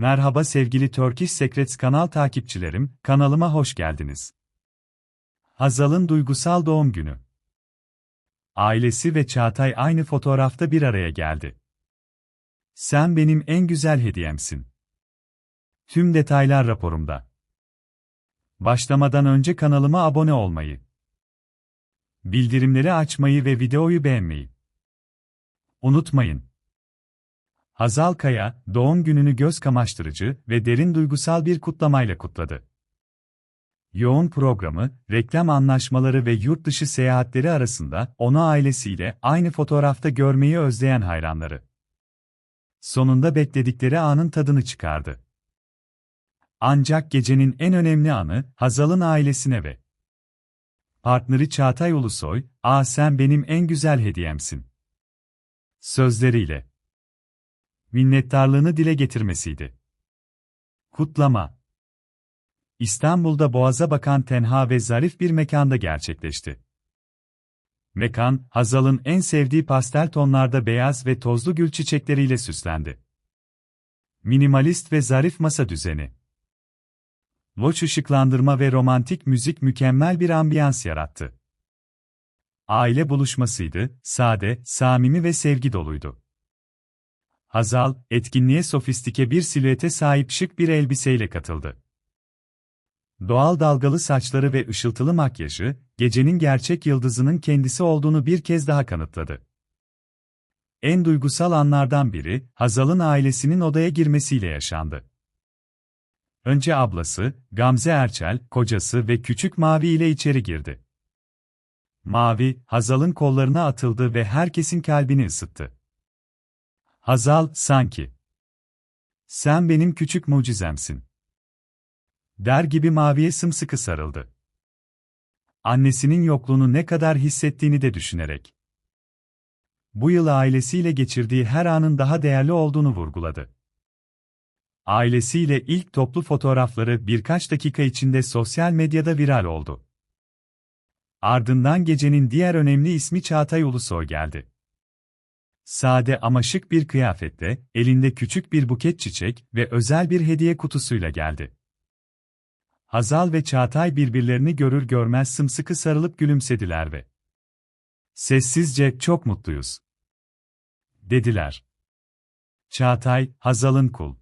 Merhaba sevgili Turkish Secrets kanal takipçilerim, kanalıma hoş geldiniz. Hazal'ın duygusal doğum günü. Ailesi ve Çağatay aynı fotoğrafta bir araya geldi. Sen benim en güzel hediyemsin. Tüm detaylar raporumda. Başlamadan önce kanalıma abone olmayı, bildirimleri açmayı ve videoyu beğenmeyi unutmayın. Hazal Kaya, doğum gününü göz kamaştırıcı ve derin duygusal bir kutlamayla kutladı. Yoğun programı, reklam anlaşmaları ve yurt dışı seyahatleri arasında onu ailesiyle aynı fotoğrafta görmeyi özleyen hayranları. Sonunda bekledikleri anın tadını çıkardı. Ancak gecenin en önemli anı, Hazal'ın ailesine ve partneri Çağatay Ulusoy, ''Aa sen benim en güzel hediyemsin.'' sözleriyle minnettarlığını dile getirmesiydi. Kutlama İstanbul'da Boğaz'a bakan tenha ve zarif bir mekanda gerçekleşti. Mekan, Hazal'ın en sevdiği pastel tonlarda beyaz ve tozlu gül çiçekleriyle süslendi. Minimalist ve zarif masa düzeni. Loş ışıklandırma ve romantik müzik mükemmel bir ambiyans yarattı. Aile buluşmasıydı, sade, samimi ve sevgi doluydu. Hazal, etkinliğe sofistike bir silüete sahip şık bir elbiseyle katıldı. Doğal dalgalı saçları ve ışıltılı makyajı, gecenin gerçek yıldızının kendisi olduğunu bir kez daha kanıtladı. En duygusal anlardan biri, Hazal'ın ailesinin odaya girmesiyle yaşandı. Önce ablası, Gamze Erçel, kocası ve küçük Mavi ile içeri girdi. Mavi, Hazal'ın kollarına atıldı ve herkesin kalbini ısıttı. Hazal, sanki. Sen benim küçük mucizemsin. Der gibi Mavi'ye sımsıkı sarıldı. Annesinin yokluğunu ne kadar hissettiğini de düşünerek. Bu yıl ailesiyle geçirdiği her anın daha değerli olduğunu vurguladı. Ailesiyle ilk toplu fotoğrafları birkaç dakika içinde sosyal medyada viral oldu. Ardından gecenin diğer önemli ismi Çağatay Ulusoy geldi. Sade ama şık bir kıyafette, elinde küçük bir buket çiçek ve özel bir hediye kutusuyla geldi. Hazal ve Çağatay birbirlerini görür görmez sımsıkı sarılıp gülümsediler ve sessizce çok mutluyuz dediler. Çağatay, Hazal'ın kul